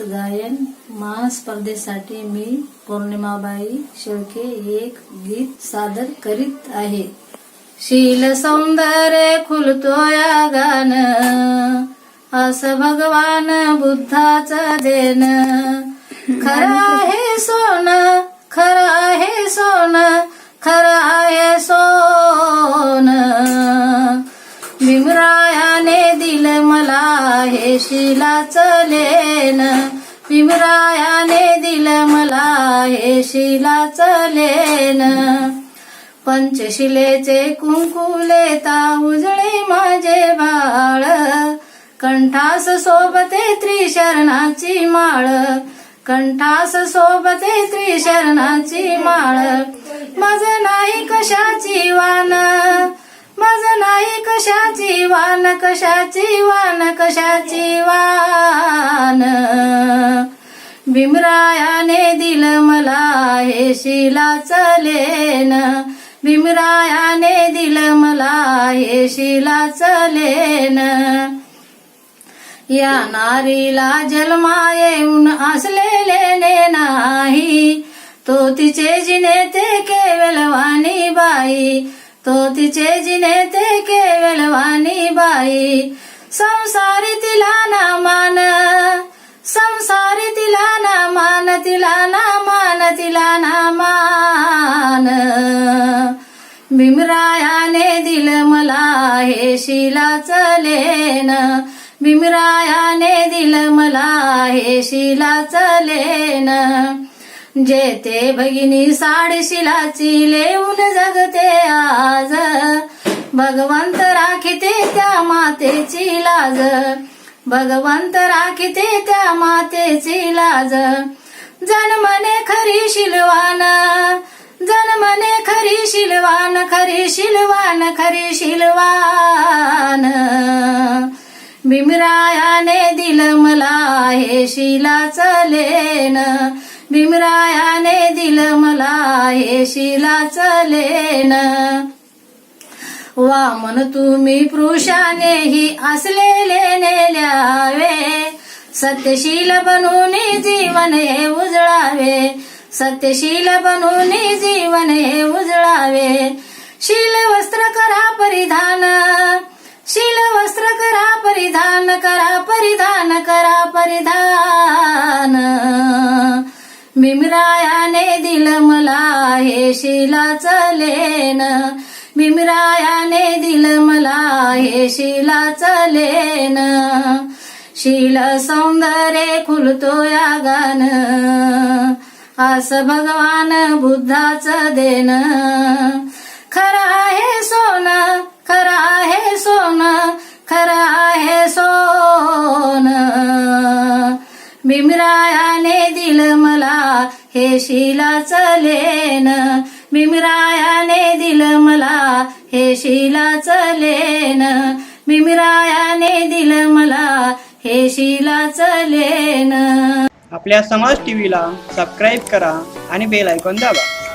गायन महास्पर्धेसाठी मी पौर्णिमाबाई शेळके एक गीत सादर करीत आहे. शील सौंदर्य खुलतो या गान असं भगवान बुद्धाच देन खरा हे सोना शिला शिलाचं लेन भीमरायाने दिलं मला हे शिलाचं लेन पंचशिलेचे कुंकुलेता उजळे माझे बाळ. कंठास सोबते त्रिशरणाची माळ. कंठास सोबते त्रिशरणाची माळ. माझं नाही कशाची वान माझं कशाची वान कशाची वान कशाची वान? भीमरायाने दिलं मला हे शिला लेन. भीमरायाने दिलं मला हे शिला चलेन या नारीला जन्मा येऊन असलेले नाही. तो तिचे जिने ते केवलवानी बाई. तो तिचे जिने ते केवलवाणी बाई. संसारी तिला ना मान संसारी तिला ना मान तिला ना मान तिला ना मान. भीमरायाने दिल मला हे शिला चलेन भीमरायाने दिल मला हे शिला चलेन जे ते भगिनी साडशिलाची लेऊन जगते आज. भगवंत राखिते त्या मातेची लाज. भगवंत राखिते त्या मातेची लाज. जन्मने खरी शिलवान. जन्मने खरी शिलवान खरी शिलवान खरी शिलवान. भीमरायाने दिल मला हे शिलाचं चलेन भीमरायाने दिलं मला हे शिला चलेन वामन तुम्ही पुरुषानेही असलेले नेल्यावे. सत्यशील बनून जीवन हे उजळावे. सत्यशील बनून जीवन हे उजळावे. शील वस्त्र करा परिधान भीमरायाने दिलं मला हे शिलाचं लेन भीमरायाने दिलं मला हे शिलाचं लेन शिल सौंदर्य खुलतो या गान. असं भगवान बुद्धाचं देन खरा भीमरायाने दिलं मला हे शिलाचं लेन भीमरायाने दिलं मला हे शिलाचं लेन भीमरायाने दिलं मला हे शिलाचं लेन आपल्या समाज टीव्हीला सबस्क्राईब करा आणि बेल ऐकून दाबा.